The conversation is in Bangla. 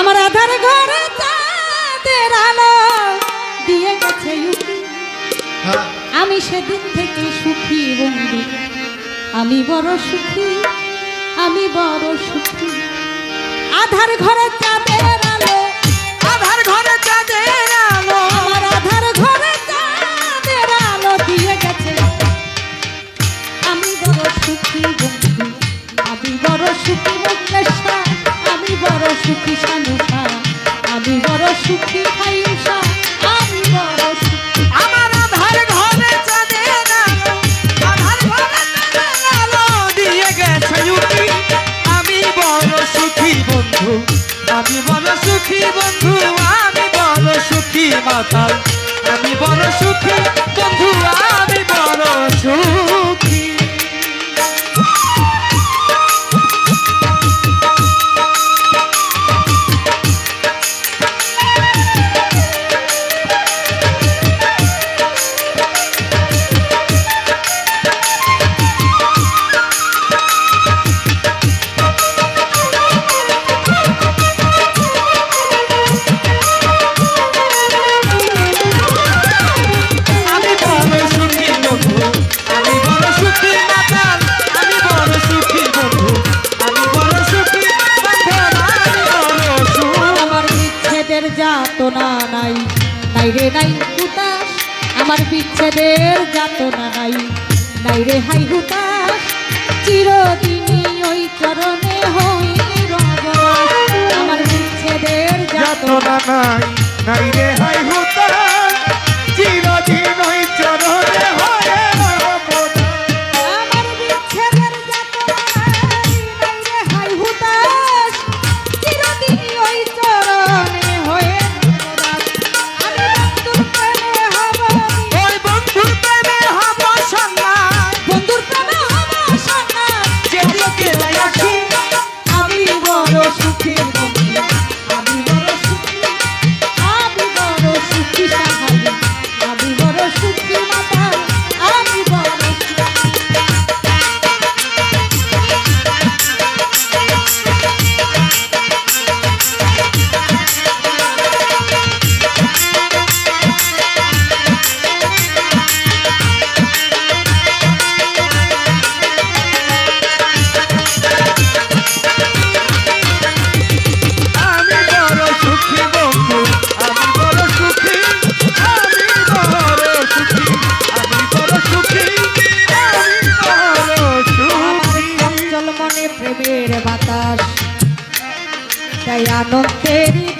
আমার আধার ঘরে আলো দিয়ে গেছে হ্যাঁ। আমি সেদিন থেকে সুখী বন্ধু। আমি বড় সুখী আমি বড় সুখী। আধার ঘরে চাঁদের আলো আধার ঘরে চাঁদের আলো। আমার আধার ঘরে চাঁদের আলো দিয়ে গেছে। আমি বড় সুখী বন্ধু আমি বড় সুখী বড় সুখী সানুষা, আমি বড় সুখী খাইষা আমি বড় সুখী। আমি বড় সুখী বন্ধু, আমি বড় সুখী বন্ধু, আমি বড় সুখী মাতাল। আমি বড় সুখী আমার বিচ্ছেদের যাতনা নাই। নাই রে হাই হুতাশ, চিরদিনই ওই চরণে হই রব আমার বিচ্ছেদের যাতনা নাই নাই রে হাই সুখের আনন্দের